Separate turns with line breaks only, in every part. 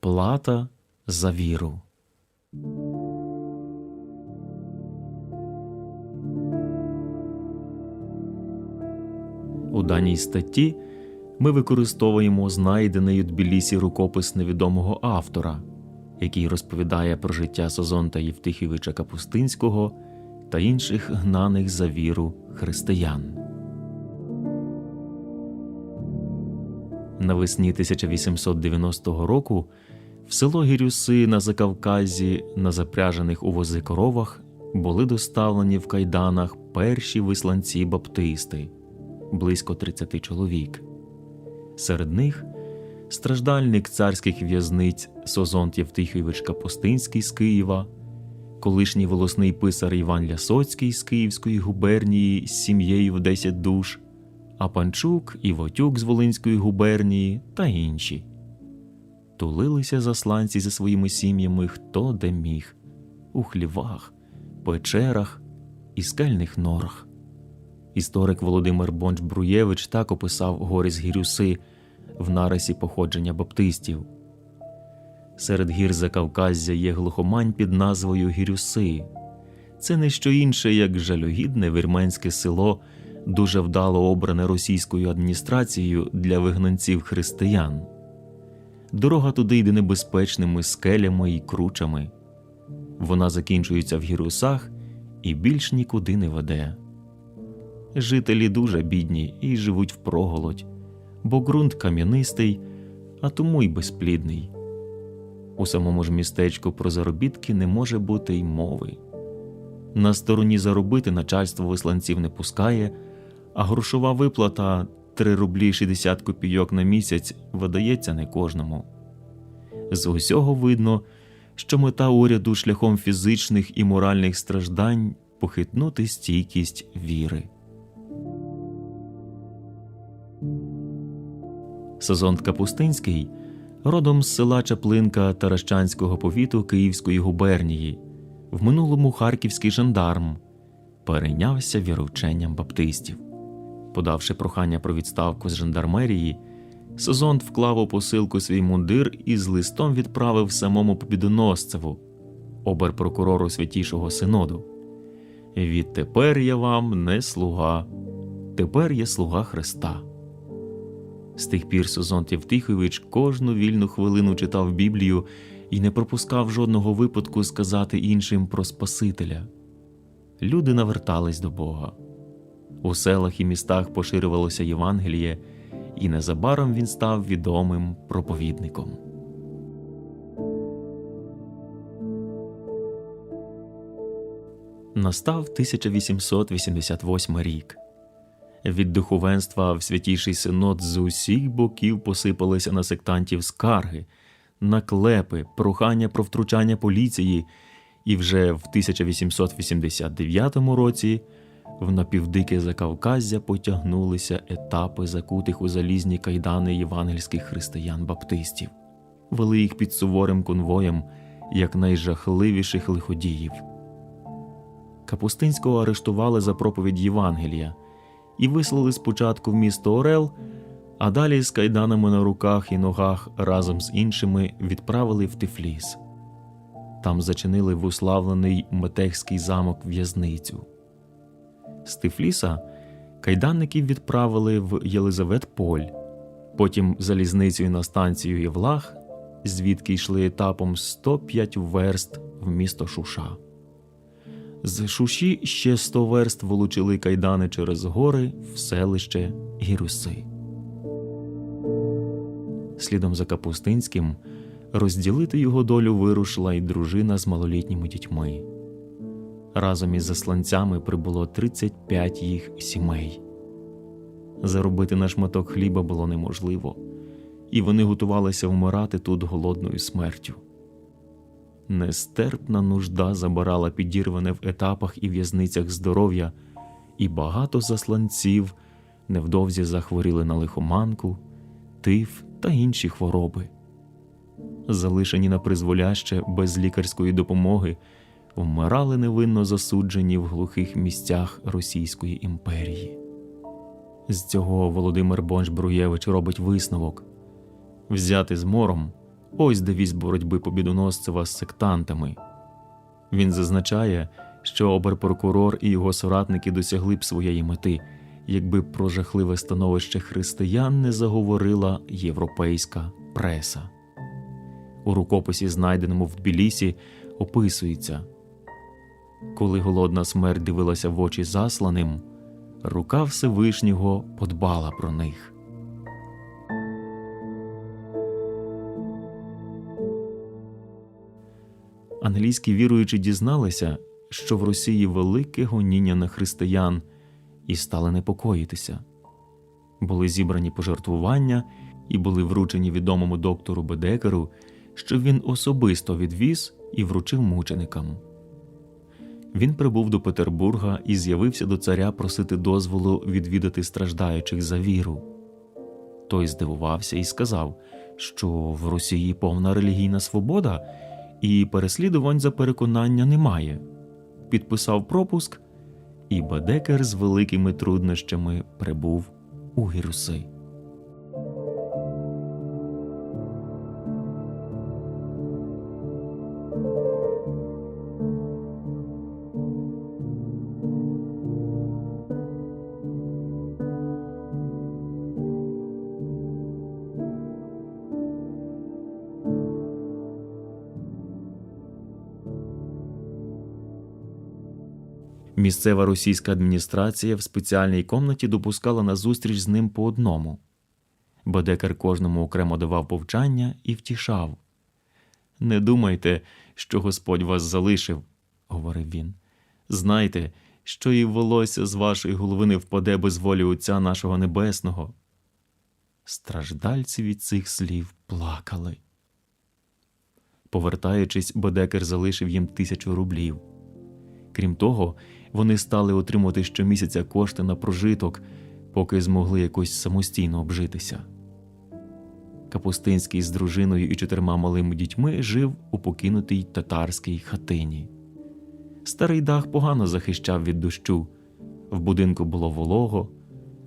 Плата за віру. У даній статті ми використовуємо знайдений у Тбілісі рукопис невідомого автора, який розповідає про життя Созонта Євтихійовича Капустинського та інших гнаних за віру християн. Навесні 1890 року в село Гірюси на Закавказі на запряжених у вози коровах були доставлені в кайданах перші висланці баптисти близько 30 чоловік. Серед них страждальник царських в'язниць Созонт Євтихійович Капустинський з Києва, колишній волосний писар Іван Лясоцький з Київської губернії з сім'єю в 10 душ, а Панчук і Вотюк з Волинської губернії та інші. Тулилися засланці зі своїми сім'ями хто де міг у хлівах, печерах і скельних норах. Історик Володимир Бонч Бруєвич так описав гори з Гірюси в нарисі походження баптистів. Серед гір Закавказзя є глухомань під назвою Гірюси. Це не що інше, як жалюгідне вірменське село, дуже вдало обране російською адміністрацією для вигнанців християн. Дорога туди йде небезпечними скелями і кручами. Вона закінчується в гірусах і більш нікуди не веде. Жителі дуже бідні і живуть впроголодь, бо ґрунт кам'янистий, а тому й безплідний. У самому ж містечку про заробітки не може бути й мови. На стороні заробити начальство висланців не пускає, а грошова виплата 3 рублі 60 копійок на місяць видається не кожному. З усього видно, що мета уряду шляхом фізичних і моральних страждань похитнути стійкість віри. Сазонт Капустинський родом з села Чаплинка Таращанського повіту Київської губернії, в минулому харківський жандарм, перейнявся вірученням баптистів. Подавши прохання про відставку з жандармерії, Сазонт вклав у посилку свій мундир і з листом відправив самому побідоносцеву, оберпрокурору святішого синоду. Відтепер я вам не слуга, тепер я слуга Христа. З тих пір Созонт Євтихович кожну вільну хвилину читав Біблію і не пропускав жодного випадку сказати іншим про Спасителя. Люди навертались до Бога. У селах і містах поширювалося Євангеліє, і незабаром він став відомим проповідником. Настав 1888 рік. Від духовенства в святіший синод з усіх боків посипалися на сектантів скарги, наклепи, прохання про втручання поліції, і вже в 1889 році в напівдике Закавказзя потягнулися етапи закутих у залізні кайдани євангельських християн-баптистів, вели їх під суворим конвоєм як найжахливіших лиходіїв. Капустинського арештували за проповідь Євангелія і вислали спочатку в місто Орел, а далі з кайданами на руках і ногах разом з іншими відправили в Тифліс. Там зачинили в уславлений Метехський замок в'язницю. З Тифліса кайданників відправили в Єлизаветполь, потім залізницею на станцію Євлах, звідки йшли етапом 105 верст в місто Шуша. З Шуші ще 100 верст волочили кайдани через гори в селище Гіруси. Слідом за Капустинським розділити його долю вирушила й дружина з малолітніми дітьми. Разом із засланцями прибуло 35 їх сімей. Заробити на шматок хліба було неможливо, і вони готувалися вмирати тут голодною смертю. Нестерпна нужда забирала підірване в етапах і в'язницях здоров'я, і багато засланців невдовзі захворіли на лихоманку, тиф та інші хвороби. Залишені на призволяще без лікарської допомоги, вмирали невинно засуджені в глухих місцях Російської імперії. З цього Володимир Бонч Бруєвич робить висновок взяти з мором Ось девіз боротьби побідоносцева з сектантами. Він зазначає, що оберпрокурор і його соратники досягли б своєї мети, якби про жахливе становище християн не заговорила європейська преса. У рукописі, знайденому в Тбілісі, описується коли голодна смерть дивилася в очі засланим, рука Всевишнього подбала про них. Англійські віруючі дізналися, що в Росії велике гоніння на християн і стали непокоїтися. Були зібрані пожертвування і були вручені відомому доктору Бедекеру, що він особисто відвіз і вручив мученикам. Він прибув до Петербурга і з'явився до царя просити дозволу відвідати страждаючих за віру. Той здивувався і сказав, що в Росії повна релігійна свобода і переслідувань за переконання немає. Підписав пропуск, і Бедекер з великими труднощами прибув у Гіруси. Місцева російська адміністрація в спеціальній комнаті допускала на зустріч з ним по одному. Бедекер кожному окремо давав повчання і втішав. Не думайте, що Господь вас залишив, говорив він. Знайте, що і волосся з вашої голови не впаде без волі Отця нашого Небесного. Страждальці від цих слів плакали. Повертаючись, Бедекер залишив їм тисячу рублів. Крім того, вони стали отримувати щомісяця кошти на прожиток, поки змогли якось самостійно обжитися. Капустинський з дружиною і чотирма малими дітьми жив у покинутій татарській хатині. Старий дах погано захищав від дощу, в будинку було волого,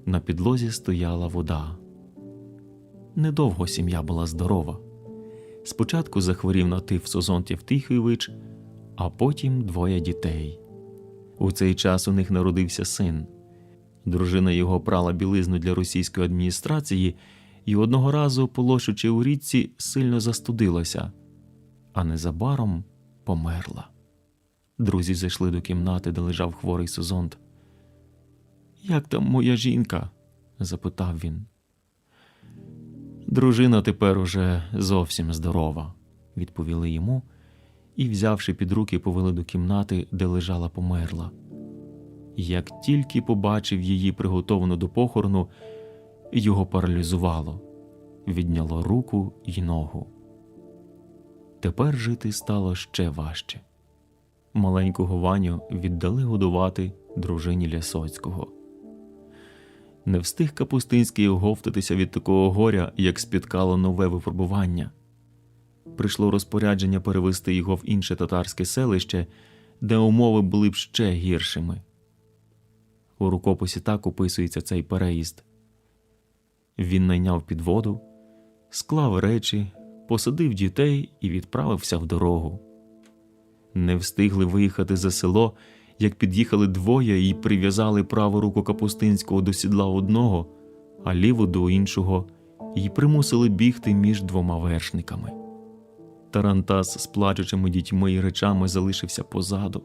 на підлозі стояла вода. Недовго сім'я була здорова. Спочатку захворів на тиф Созон Тєвтихійович, а потім двоє дітей. У цей час у них народився син. Дружина його прала білизну для російської адміністрації і одного разу, полощучи у річці, сильно застудилася, а незабаром померла. Друзі зайшли до кімнати, де лежав хворий Созонт. Як там моя жінка? запитав він. Дружина тепер уже зовсім здорова, відповіли йому і, взявши під руки, повели до кімнати, де лежала померла. Як тільки побачив її приготовану до похорону, його паралізувало, відняло руку й ногу. Тепер жити стало ще важче. Маленького Ваню віддали годувати дружині Лясоцького. Не встиг Капустинський оговтатися від такого горя, як спіткало нове випробування прийшло розпорядження перевести його в інше татарське селище, де умови були б ще гіршими. У рукописі так описується цей переїзд. Він найняв підводу, склав речі, посадив дітей і відправився в дорогу. Не встигли виїхати за село, як під'їхали двоє і прив'язали праву руку Капустинського до сідла одного, а ліву до іншого, і примусили бігти між двома вершниками. Тарантас з плачучими дітьми і речами залишився позаду.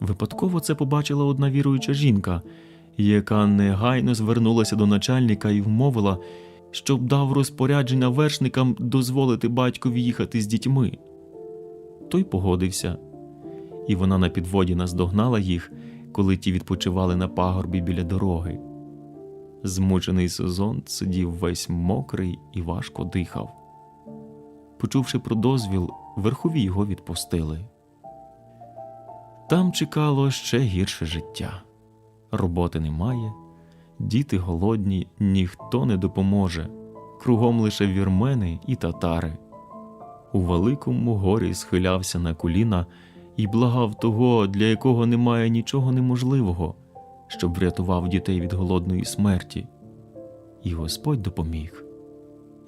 Випадково це побачила одна віруюча жінка, яка негайно звернулася до начальника і вмовила, щоб дав розпорядження вершникам дозволити батькові їхати з дітьми. Той погодився, і вона на підводі наздогнала їх, коли ті відпочивали на пагорбі біля дороги. Змучений сезон сидів весь мокрий і важко дихав. Почувши про дозвіл, верхові його відпустили. Там чекало ще гірше життя. Роботи немає, діти голодні, ніхто не допоможе, кругом лише вірмени і татари. У великому горі схилявся на коліна і благав того, для якого немає нічого неможливого, щоб врятував дітей від голодної смерті. І Господь допоміг.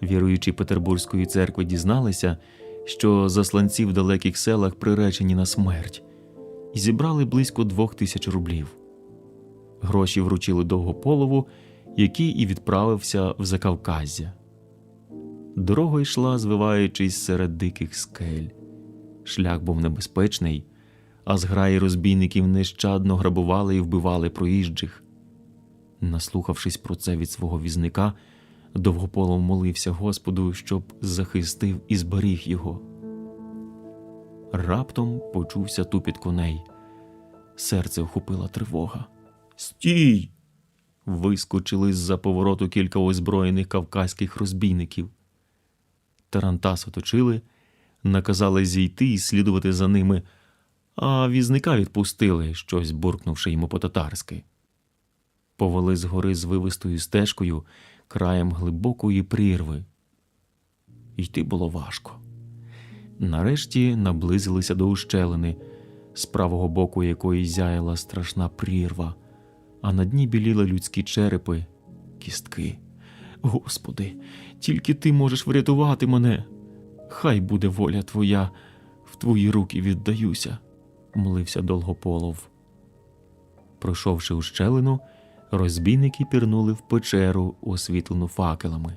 Віруючі Петербурзької церкви дізналися, що засланці в далеких селах приречені на смерть, і зібрали близько двох тисяч рублів. Гроші вручили довгополову, який і відправився в Закавказя. Дорога йшла, звиваючись серед диких скель. Шлях був небезпечний, а зграї розбійників нещадно грабували і вбивали проїжджих. Наслухавшись про це від свого візника, довгополов молився Господу, щоб захистив і зберіг його. Раптом почувся тупіт коней. Серце охопила тривога. Стій! Вискочили з-за повороту кілька озброєних кавказьких розбійників. Тарантас оточили, наказали зійти і слідувати за ними, а візника відпустили, щось буркнувши йому по-татарськи. Повели згори звивистою стежкою краєм глибокої прірви. Йти було важко. Нарешті наблизилися до ущелини, з правого боку якої зяяла страшна прірва, а на дні біліли людські черепи, кістки. Господи, тільки ти можеш врятувати мене. Хай буде воля твоя, в твої руки віддаюся, молився Долгополов. Пройшовши ущелину, розбійники пірнули в печеру, освітлену факелами.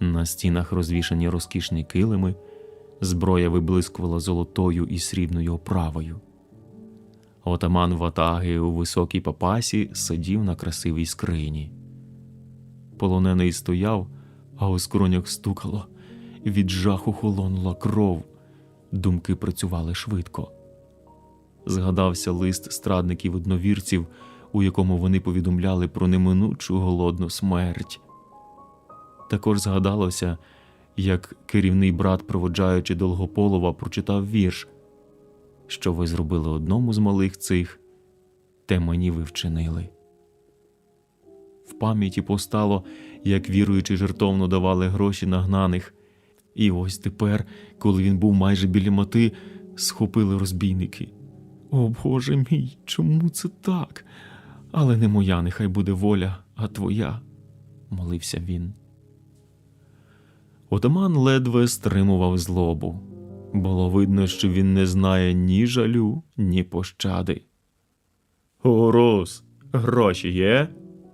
На стінах розвішані розкішні килими, зброя виблискувала золотою і срібною оправою. Отаман ватаги у високій папасі сидів на красивій скрині. Полонений стояв, а у скронях стукало. Від жаху холонула кров. Думки працювали швидко. Згадався лист страдників одновірців, у якому вони повідомляли про неминучу голодну смерть. Також згадалося, як керівний брат, проводжаючи Долгополова, прочитав вірш, що ви зробили одному з малих цих, те мені ви вчинили. В пам'яті постало, як віруючи жертовно давали гроші нагнаних. І ось тепер, коли він був майже біля мети, схопили розбійники. О Боже мій, чому це так? Але не моя, нехай буде воля, а твоя, молився він. Отаман ледве стримував злобу. Було видно, що він не знає ні жалю, ні пощади. Урус, гроші є?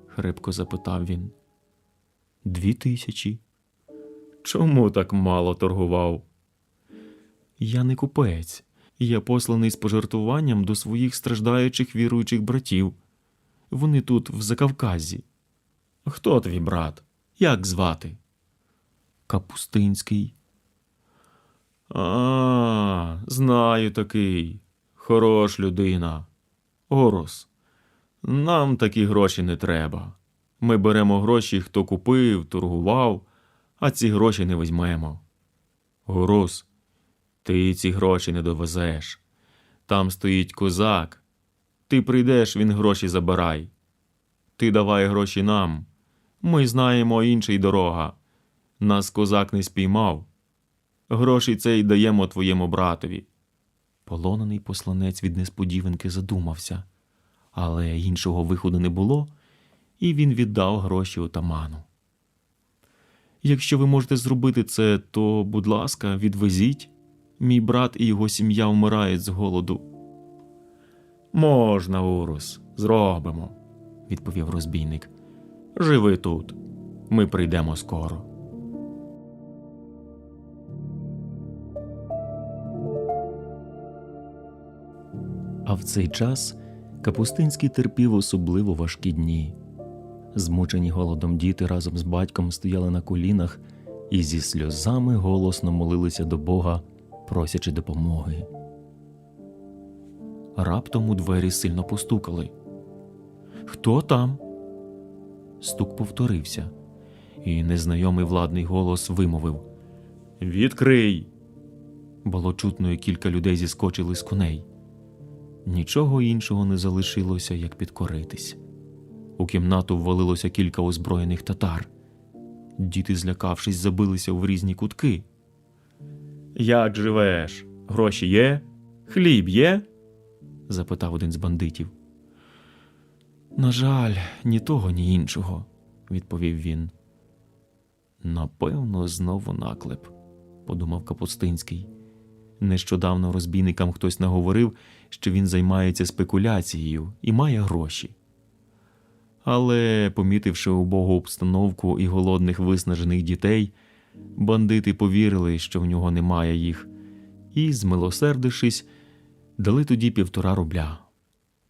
хрипко запитав він. Дві тисячі. Чому так мало торгував? Я не купець. Я посланий з пожертвуванням до своїх страждаючих віруючих братів. Вони тут, в Закавказі. Хто твій брат? Як звати? Капустинський. А, знаю такий. Хорош людина. Орос. Нам такі гроші не треба. Ми беремо гроші, хто купив, торгував, а ці гроші не візьмемо. Горус, ти ці гроші не довезеш. Там стоїть козак. Ти прийдеш, він гроші забирай. Ти давай гроші нам. Ми знаємо інший дорога. Нас козак не спіймав. Гроші цей даємо твоєму братові. Полонений посланець від несподіванки задумався, але іншого виходу не було, і він віддав гроші отаману. Якщо ви можете зробити це, то, будь ласка, відвезіть. Мій брат і його сім'я вмирають з голоду. Можна, Урус, зробимо, відповів розбійник. Живи тут. Ми прийдемо скоро. А в цей час Капустинський терпів особливо важкі дні. Змучені голодом діти разом з батьком стояли на колінах і зі сльозами голосно молилися до Бога, просячи допомоги. Раптом у двері сильно постукали. Хто там? Стук повторився, і незнайомий владний голос вимовив Відкрий. Було чутно, як кілька людей зіскочили з коней. Нічого іншого не залишилося, як підкоритись. У кімнату ввалилося кілька озброєних татар. Діти, злякавшись, забилися в різні кутки. Як живеш? Гроші є? Хліб є? Запитав один з бандитів. На жаль, ні того, ні іншого, відповів він. Напевно, знову наклеп, подумав Капустинський. Нещодавно розбійникам хтось наговорив, що він займається спекуляцією і має гроші. Але, помітивши убогу обстановку і голодних виснажених дітей, бандити повірили, що в нього немає їх, і, змилосердившись, дали тоді півтора рубля.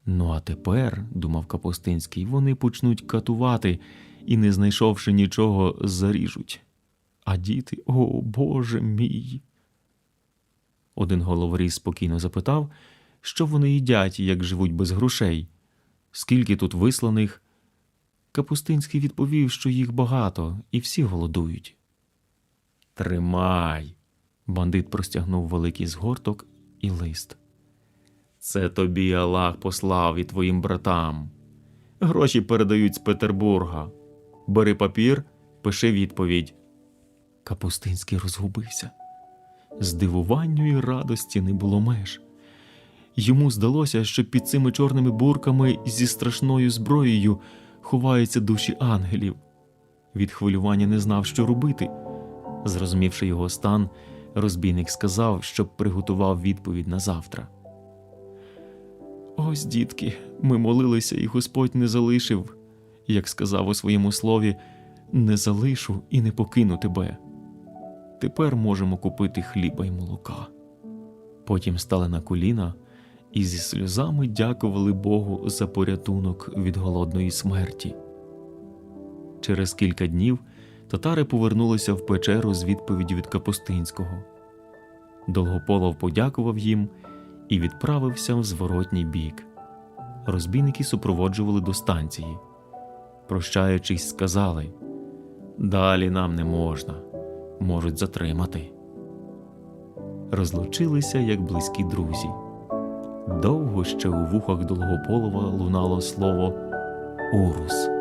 Ну а тепер, думав Капустинський, вони почнуть катувати і, не знайшовши нічого, заріжуть. А діти, о Боже мій. Один головоріз спокійно запитав, що вони їдять, як живуть без грошей, скільки тут висланих. Капустинський відповів, що їх багато, і всі голодують. Тримай. Бандит простягнув великий згорток і лист. Це тобі Аллах послав і твоїм братам. Гроші передають з Петербурга. Бери папір, пиши відповідь. Капустинський розгубився. Здивуванню і радості не було меж. Йому здалося, що під цими чорними бурками зі страшною зброєю ховаються душі ангелів. Від хвилювання не знав, що робити. Зрозумівши його стан, розбійник сказав, щоб приготував відповідь на завтра. Ось, дітки, ми молилися, і Господь не залишив, як сказав у своєму слові, не залишу і не покину тебе. Тепер можемо купити хліба й молока. Потім стали на коліна і зі сльозами дякували Богу за порятунок від голодної смерті. Через кілька днів татари повернулися в печеру з відповіддю від Капустинського. Долгополов подякував їм і відправився в зворотній бік. Розбійники супроводжували до станції. Прощаючись, сказали Далі нам не можна, можуть затримати. Розлучилися як близькі друзі. Довго ще у вухах Долгополова лунало слово Урус.